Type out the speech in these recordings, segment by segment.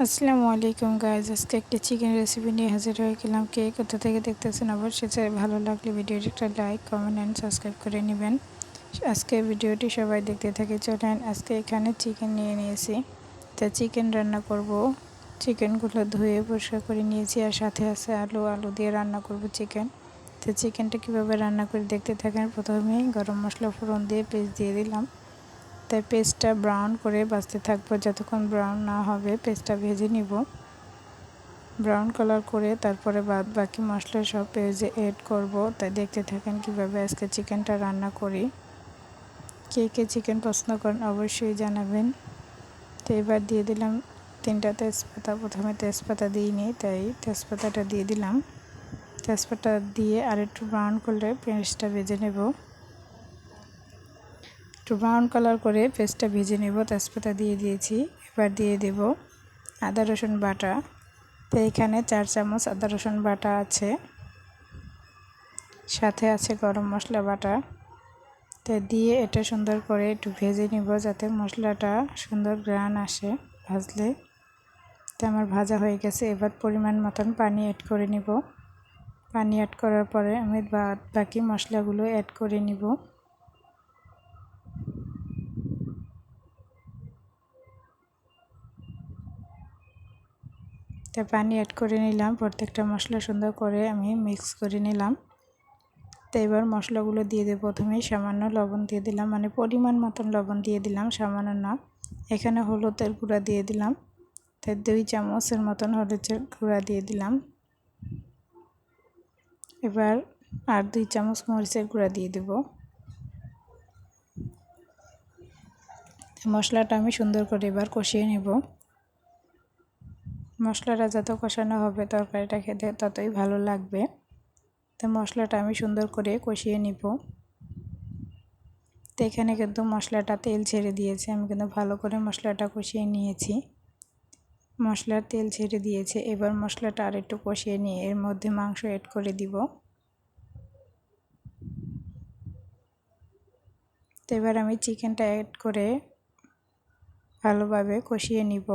আসসালামু আলাইকুম গাইজ আজকে একটি চিকেন রেসিপি নিয়ে হাজির হয়ে গেলাম। কে কোথা থেকে দেখতেছেন অবশ্যই ভালো লাগলে ভিডিওটি একটা লাইক কমেন্ট অ্যান্ড সাবস্ক্রাইব করে নেবেন। আজকে ভিডিওটি সবাই দেখতে থাকে। চলেন আজকে এখানে চিকেন নিয়ে নিয়েছি। তা চিকেন রান্না করব। চিকেনগুলো ধুয়ে পরিষ্কার করে নিয়েছি আর সাথে আছে আলু। আলু দিয়ে রান্না করব চিকেন তো চিকেনটা কীভাবে রান্না করে দেখতে থাকেন। প্রথমেই গরম মশলা ফোড়ন দিয়ে পেস্ট দিয়ে দিলাম। তাই পেস্টটা ব্রাউন করে বাঁচতে থাকব। যতক্ষণ ব্রাউন না হবে, পেস্টটা ভেজে নিব। ব্রাউন কালার করে তারপরে বাদ বাকি মশলা সব পেজে এড করব। তাই দেখতে থাকেন কীভাবে আজকে চিকেনটা রান্না করি। কে কে চিকেন পছন্দ করেন অবশ্যই জানাবেন। তো এবার দিয়ে দিলাম তিনটা তেজপাতা। প্রথমে তেজপাতা দিইনি, তাই তেজপাতাটা দিয়ে দিলাম। তেজপাতা দিয়ে আর একটু ব্রাউন করলে পেঁয়াজটা ভেজে নেব। একটু ব্রাউন কালার করে পেস্টটা ভেজে নেব, তেজপাতা দিয়ে দিয়েছি। এবার দিয়ে দেব আদা, রসুন বাটা। তো এখানে চার চামচ আদা, রসুন বাটা আছে। সাথে আছে গরম মশলা বাটা। তো দিয়ে এটা সুন্দর করে একটু ভেজে নিব যাতে মশলাটা সুন্দর গ্রান আসে ভাজলে। তো আমার ভাজা হয়ে গেছে, এবার পরিমাণ মতন পানি অ্যাড করে নিব। পানি অ্যাড করার পরে আমি বাকি মশলাগুলো অ্যাড করে নিব। তা পানি অ্যাড করে নিলাম। প্রত্যেকটা মশলা সুন্দর করে আমি মিক্স করে নিলাম। তো এবার মশলাগুলো দিয়ে দিয়ে প্রথমেই সামান্য লবণ দিয়ে দিলাম। মানে পরিমাণ মতন লবণ দিয়ে দিলাম, সামান্য না। এখানে হলুদের গুঁড়া দিয়ে দিলাম। তাই দুই চামচের মতন হলুদের গুঁড়া দিয়ে দিলাম। এবার আর দুই চামচ মরিচের গুঁড়া দিয়ে দেব। মশলাটা আমি সুন্দর করে এবার কষিয়ে নেব। মশলাটা যত কষানো হবে তরকারিটা খেতে ততই ভালো লাগবে। তো মশলাটা আমি সুন্দর করে কষিয়ে নিব। তো এখানে কিন্তু মশলাটা তেল ছেড়ে দিয়েছে, আমি কিন্তু ভালো করে মশলাটা কষিয়ে নিয়েছি। মশলার তেল ছেড়ে দিয়েছে, এবার মশলাটা আর একটু কষিয়ে নিয়ে এর মধ্যে মাংস অ্যাড করে দিব। তো এবার আমি চিকেনটা অ্যাড করে ভালোভাবে কষিয়ে নিব।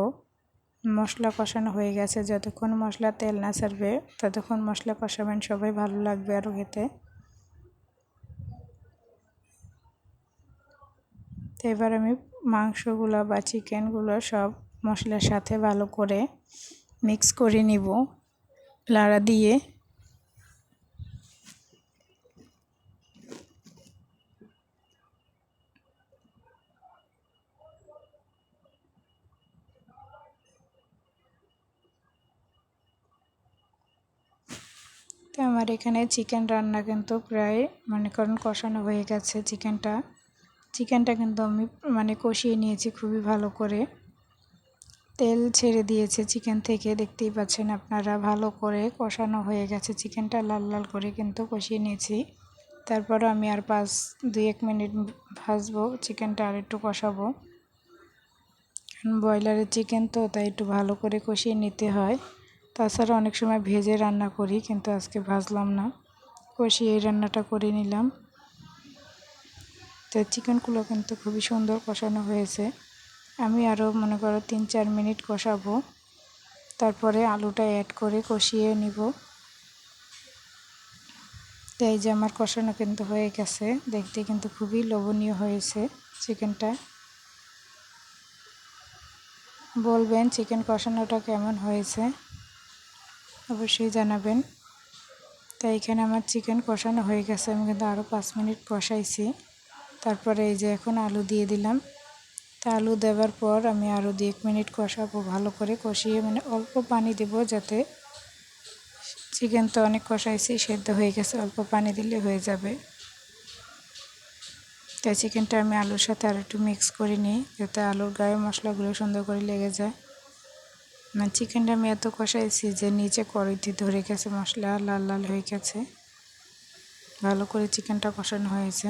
মশলা কষানো হয়ে গেছে। যতক্ষণ মশলা তেল না ছাড়বে, ততক্ষণ মশলা কষাবেন। সবাই ভালো লাগবে আরও খেতে। তো এবার আমি মাংসগুলো বা চিকেনগুলো সব মশলার সাথে ভালো করে মিক্স করে নিব। লাড়া দিয়ে। তো আমার এখানে চিকেন রান্না কিন্তু প্রায় মানে কারণ কষানো হয়ে গেছে চিকেনটা। চিকেনটা কিন্তু আমি মানে কষিয়ে নিয়েছি খুবই ভালো করে। তেল ছেড়ে দিয়েছে চিকেন থেকে, দেখতেই পাচ্ছেন আপনারা, ভালো করে কষানো হয়ে গেছে চিকেনটা, লাল লাল করে কিন্তু কষিয়ে নিয়েছি। তারপর আমি আর পাঁচ দুই এক মিনিট ভাজবো, চিকেনটা আর একটু কষাবো। ব্রয়লারের চিকেন তো, তাই একটু ভালো করে কষিয়ে নিতে হয়। তাছাড়া অনেক সময় ভেজে রান্না করি, কিন্তু আজকে ভাজলাম না। কষিয়ে এই রান্নাটা করে নিলাম। তো চিকেনগুলো কিন্তু খুবই সুন্দর কষানো হয়েছে। আমি আরও মনে করো তিন চার মিনিট কষাবো। তারপরে আলুটা অ্যাড করে কষিয়ে নিব। তাই যে আমার কষানো কিন্তু হয়ে গেছে। দেখতে কিন্তু খুবই লোভনীয় হয়েছে চিকেনটা। বলবেন, চিকেন কষানোটা কেমন হয়েছে? অবশ্যই জানাবেন। তাই এখানে আমার চিকেন কষানো হয়ে গেছে। আমি কিন্তু আরও পাঁচ মিনিট কষাইছি। তারপরে এই যে এখন আলু দিয়ে দিলাম। তা আলু দেওয়ার পর আমি আরও দু এক মিনিট কষাবো ভালো করে। কষিয়ে মানে অল্প পানি দেব যাতে চিকেন তো অনেক কষাইছি, সেদ্ধ হয়ে গেছে। অল্প পানি দিলে হয়ে যাবে। তাই চিকেনটা আমি আলুর সাথে আর একটু মিক্স করে নিই, যাতে আলুর গায়ে মশলাগুলো সুন্দর করে লেগে যায়। চিকেনটা আমি এত কষাইছি যে নিচে কড়াইতে ধরে গেছে মশলা, লাল লাল হয়ে গেছে। ভালো করে চিকেনটা কষানো হয়েছে।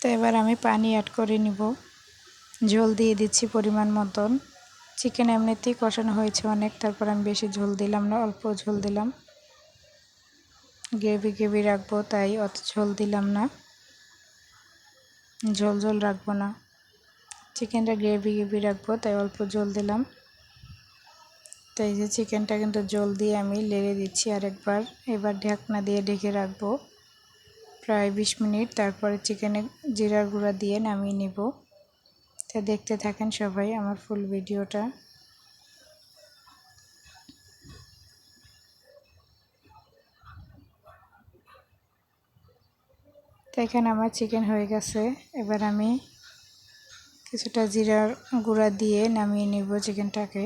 তো এবার আমি পানি অ্যাড করে নিব। ঝোল দিয়ে দিচ্ছি পরিমাণ মতন। চিকেন এমনিতেই কষানো হয়েছে অনেক, তারপর আমি বেশি ঝোল দিলাম না, অল্প ঝোল দিলাম। গ্রেভি গ্রেভি রাখব, তাই অত ঝোল দিলাম না। ঝোল ঝোল রাখব না। চিকেনটা গ্রেভি গ্রেভি রাখব, তাই অল্প জল দিলাম। তো এই যে চিকেনটা কিন্তু জল দিয়ে আমি লেড়ে দিচ্ছি আরেকবার। এবার ঢাকনা দিয়ে ঢেকে রাখব। প্রায় বিশ মিনিট, তারপরে চিকেনে জিরার গুঁড়া দিয়ে নামিয়ে নেব। তা দেখতে থাকেন সবাই আমার ফুল ভিডিওটা এখানে আমার চিকেন হয়ে গেছে। এবার আমি কিছুটা জিরার গুঁড়া দিয়ে নামিয়ে নিব চিকেনটাকে।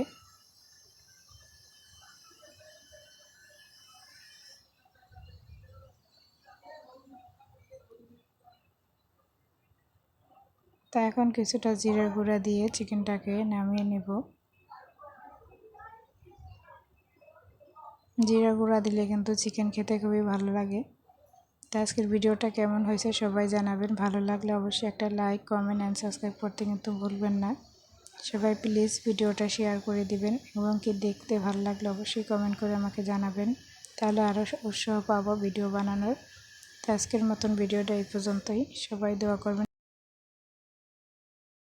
তা এখন কিছুটা জিরার গুঁড়া দিয়ে চিকেনটাকে নামিয়ে নেব। জিরা গুঁড়া দিলে কিন্তু চিকেন খেতে খুবই ভালো লাগে। তো আজকের ভিডিওটা কেমন হয়েছে সবাই জানাবেন। ভালো লাগলে অবশ্যই একটা লাইক কমেন্ট অ্যান্ড সাবস্ক্রাইব করতে কিন্তু ভুলবেন না। সবাই প্লিজ ভিডিওটা শেয়ার করে দিবেন এবং কি দেখতে ভালো লাগলে অবশ্যই কমেন্ট করে আমাকে জানাবেন। তাহলে আরও উৎসাহ পাবো ভিডিও বানানোর। তো আজকের মতন ভিডিওটা এই পর্যন্তই। সবাই দোয়া করবেন।